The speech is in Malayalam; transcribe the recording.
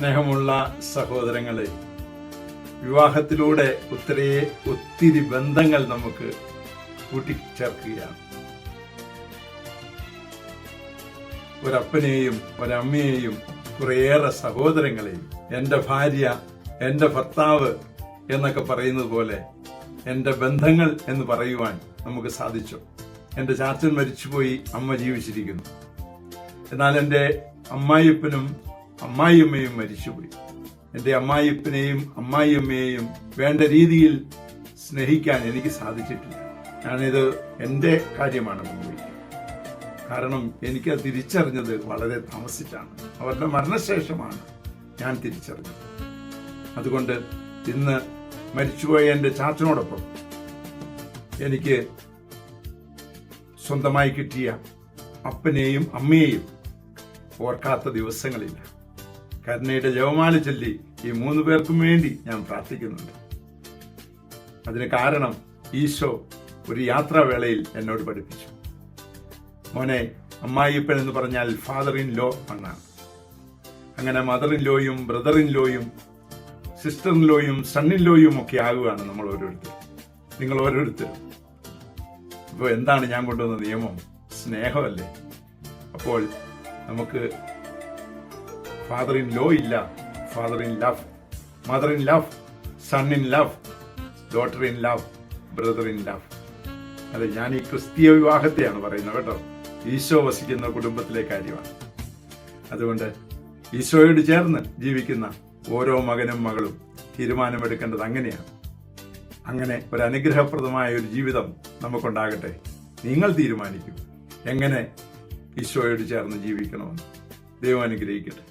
സ്നേഹമുള്ള സഹോദരങ്ങളെ വിവാഹത്തിലൂടെ ഒത്തിരി ഒത്തിരി ബന്ധങ്ങൾ നമുക്ക് കൂട്ടിച്ചേർക്കുകയാണ്. ഒരപ്പനെയും ഒരമ്മയെയും കുറേയേറെ സഹോദരങ്ങളെയും എന്റെ ഭാര്യ എന്റെ ഭർത്താവ് എന്നൊക്കെ പറയുന്നത് പോലെ എന്റെ ബന്ധങ്ങൾ എന്ന് പറയുവാൻ നമുക്ക് സാധിച്ചു. എന്റെ ചാച്ചൻ മരിച്ചുപോയി അമ്മ ജീവിച്ചിരിക്കുന്നു. എന്നാൽ എന്റെ അമ്മായിപ്പനും അമ്മായിയമ്മയും മരിച്ചുപോയി. എന്റെ അമ്മായിപ്പനെയും അമ്മായിയമ്മയെയും വേണ്ട രീതിയിൽ സ്നേഹിക്കാൻ എനിക്ക് സാധിച്ചിട്ടില്ല. ഞാനിത് എന്റെ കാര്യമാണ് മുൻവയ്ക്കുന്നത് കാരണം എനിക്ക് തിരിച്ചറിഞ്ഞത് വളരെ താമസിച്ചാണ്. അവരുടെ മരണശേഷമാണ് ഞാൻ തിരിച്ചറിഞ്ഞത്. അതുകൊണ്ട് ഇന്ന് മരിച്ചുപോയ എന്റെ ചാച്ചനോടൊപ്പം എനിക്ക് സ്വന്തമായി കിട്ടിയ അപ്പനെയും അമ്മയെയും ഓർക്കാത്ത ദിവസങ്ങളില്ല. കരുണയുടെ ജവമാല ചൊല്ലി ഈ മൂന്ന് പേർക്കും വേണ്ടി ഞാൻ പ്രാർത്ഥിക്കുന്നുണ്ട്. അതിന് കാരണം ഈശോ ഒരു യാത്രാവേളയിൽ എന്നോട് പഠിപ്പിച്ചു. മോനെ അമ്മായിപ്പൻ എന്ന് പറഞ്ഞാൽ ഫാദർ ഇൻ ലോ എന്നാണ് അങ്ങനെ മദർ ഇൻ ലോയും ബ്രദർ ഇൻ ലോയും സിസ്റ്റർ ഇൻ ലോയും സൺ ഇൻ ലോയും ഒക്കെ ആകുകയാണ് നമ്മൾ ഓരോരുത്തർ നിങ്ങൾ ഓരോരുത്തരും. ഇപ്പോൾ എന്താണ് ഞാൻ കൊണ്ടുവന്ന നിയമം? സ്നേഹമല്ലേ? അപ്പോൾ നമുക്ക് ഫാദർ ഇൻ ലോ ഇല്ല. Father in love mother in love son in love daughter in love brother in love അതെ ഞാൻ ഈ ക്രിസ്തീയ വിവാഹത്തെയാണ് പറയുന്നത് കേട്ടോ. ഈശോ വസിക്കുന്ന കുടുംബത്തിലെ കാര്യമാണ്. അതുകൊണ്ട് ഈശോയോട് ചേർന്ന് ജീവിക്കുന്ന ഓരോ മകനും മകളും തീരുമാനമെടുക്കേണ്ടത് അങ്ങനെയാണ്. അങ്ങനെ ഒരു അനുഗ്രഹപ്രദമായ ഒരു ജീവിതം നമുക്കുണ്ടാകട്ടെ. നിങ്ങൾ തീരുമാനിക്കും. എങ്ങനെ ഈശോയോട് ചേർന്ന് ജീവിക്കണമെന്ന് ദൈവം അനുഗ്രഹിക്കട്ടെ.